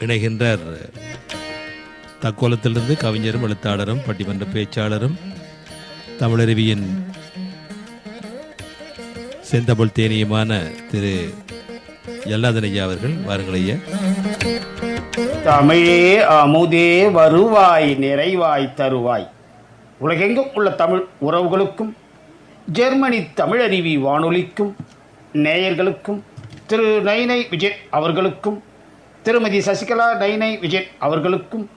இணைகின்றார் தக்கோலத்திலிருந்து கவிஞரும் எழுத்தாளரும் பட்டிமன்ற பேச்சாளரும் தமிழருவியின் செந்தமிழ் தேனியுமான திரு எல்லாதனையா அவர்கள் வாருங்கள் ஐயா. தமிழே அமுதே வருவாய் நிறைவாய் தருவாய். உலகெங்கும் உள்ள தமிழ் உறவுகளுக்கும் ஜெர்மனி தமிழருவி வானொலிக்கும் நேயர்களுக்கும் திரு நைனை விஜய் அவர்களுக்கும் திருமதி சசிகலா நைனை விஜய் அவர்களுக்கும்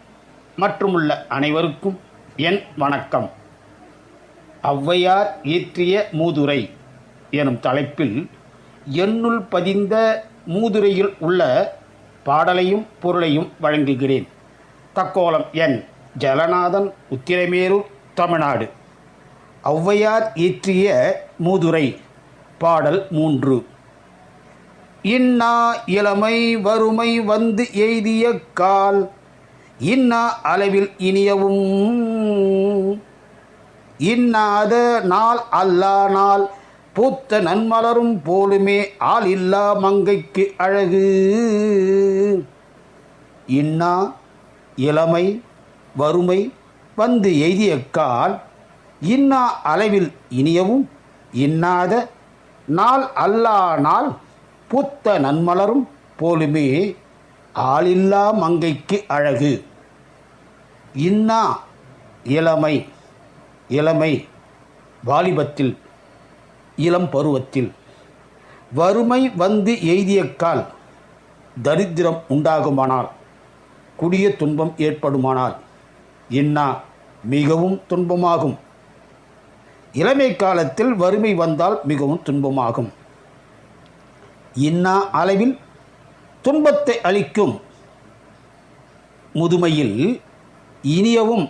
மற்றும் உள்ள அனைவருக்கும் என் வணக்கம். ஔவையார் இயற்றிய மூதுரை எனும் தலைப்பில் என்னுள் பதிந்த மூதுரையில் உள்ள பாடலையும் பொருளையும் வழங்குகிறேன். தக்கோலம் என் ஜலநாதன் உத்திரமேரூர் தமிழ்நாடு. ஔவையார் இயற்றிய மூதுரை பாடல் மூன்று. இன்னா இளமை வறுமை வந்து எய்திய கால். இன்னா அளவில் இனியவும். இன்னாத நாள் அல்லா நாள். பூத்த நன்மலரும் போலுமே ஆள் இல்லா மங்கைக்கு அழகு. இன்னா இளமை வறுமை வந்து எய்திய கால். இன்னா அளவில் இனியவும். இன்னாத நாள் அல்லா நாள் பூத்த நன்மலரும் போலுமே ஆளில்லா மங்கைக்கு அழகு. இன்னா இளமை இளமை வாலிபத்தில் இளம் பருவத்தில். வறுமை வந்து எய்திய கால் தரித்திரம் உண்டாகுமானால் குடிய துன்பம் ஏற்படுமானால் இன்னா மிகவும் துன்பமாகும். இளமை காலத்தில் வறுமை வந்தால் மிகவும் துன்பமாகும். இன்னா அளவில் துன்பத்தை அளிக்கும் முதுமையில் இனியவும்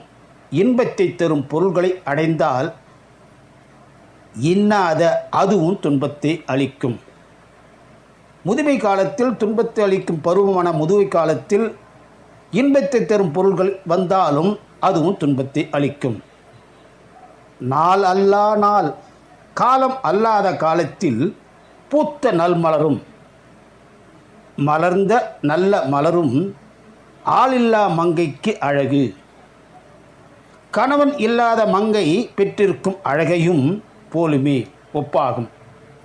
இன்பத்தை தரும் பொருள்களை அடைந்தால் இன்னாத அதுவும் துன்பத்தை அளிக்கும். முதுமை காலத்தில் துன்பத்தை அளிக்கும் பருவமான முதுமை காலத்தில் இன்பத்தை தரும் பொருள்கள் வந்தாலும் அதுவும் துன்பத்தை அளிக்கும். நாள் அல்லா நாள் காலம் அல்லாத காலத்தில் பூத்த நல் மலரும். மலர்ந்த நல்ல மலரும் ஆளில்லா மங்கைக்கு அழகு. கணவன் இல்லாத மங்கை பெற்றிருக்கும் அழகையும் போலுமே ஒப்பாகும்.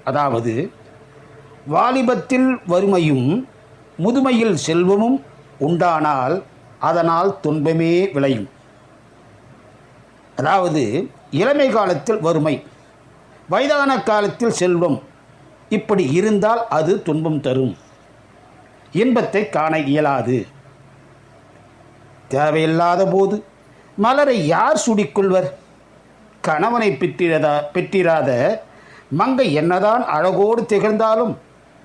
அதாவது வாலிபத்தில் வறுமையும் முதுமையில் செல்வமும் உண்டானால் அதனால் துன்பமே விளையும். அதாவது இளமை காலத்தில் வறுமை வயதான காலத்தில் செல்வம் இப்படி இருந்தால் அது துன்பம் தரும். இன்பத்தை காண இயலாது. தேவையில்லாத போது மலரை யார் சுடிக்கொள்வர் கணவனை பெற்றிரதா பெற்றிராத மங்கை என்னதான் அழகோடு திகழ்ந்தாலும்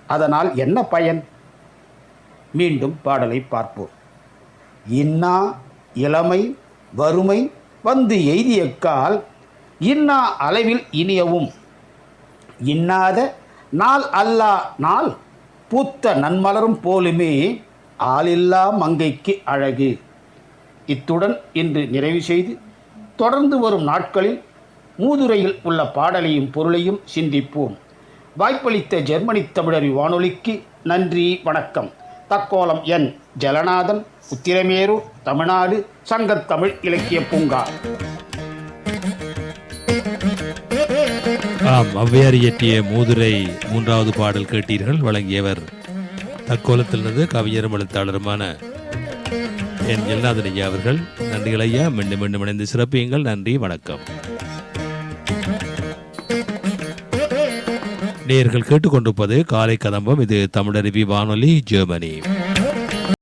அதனால் என்ன பயன்? மீண்டும் பாடலை பார்ப்போம். இன்னா இளமை வறுமை வந்து எய்திய கால் இன்னா அளவில் இனியவும். இன்னாத நாள் அல்லா நாள் பூத்த நன்மலரும் போலுமே ஆளில்லா மங்கைக்கு அழகு. இத்துடன் இன்று நிறைவு செய்து தொடர்ந்து வரும் நாட்களில் மூதுரையில் உள்ள பாடலையும் பொருளையும் சிந்திப்போம். வாய்ப்பளித்த ஜெர்மனி தமிழறி வானொலிக்கு நன்றி வணக்கம். தக்கோலம் என் ஜலநாதன் உத்திரமேரூர் தமிழ்நாடு சங்கத்தமிழ் இலக்கிய பூங்கா. ஆம் ஔவையார் இயற்றிய மூதுரை மூன்றாவது பாடல் கேட்டீர்கள். வழங்கியவர் தக்கோலத்திலிருந்து கவிஞரும் எழுத்தாளருமான என் எல்லாதன் ஐயா அவர்கள். நன்றிகள் ஐயா மீண்டும் மீண்டும் இணைந்து சிறப்பியுங்கள். நன்றி வணக்கம். நேயர்கள் கேட்டுக்கொண்டிருப்பது காலை கதம்பம். இது தமிழருவி வானொலி ஜெர்மனி.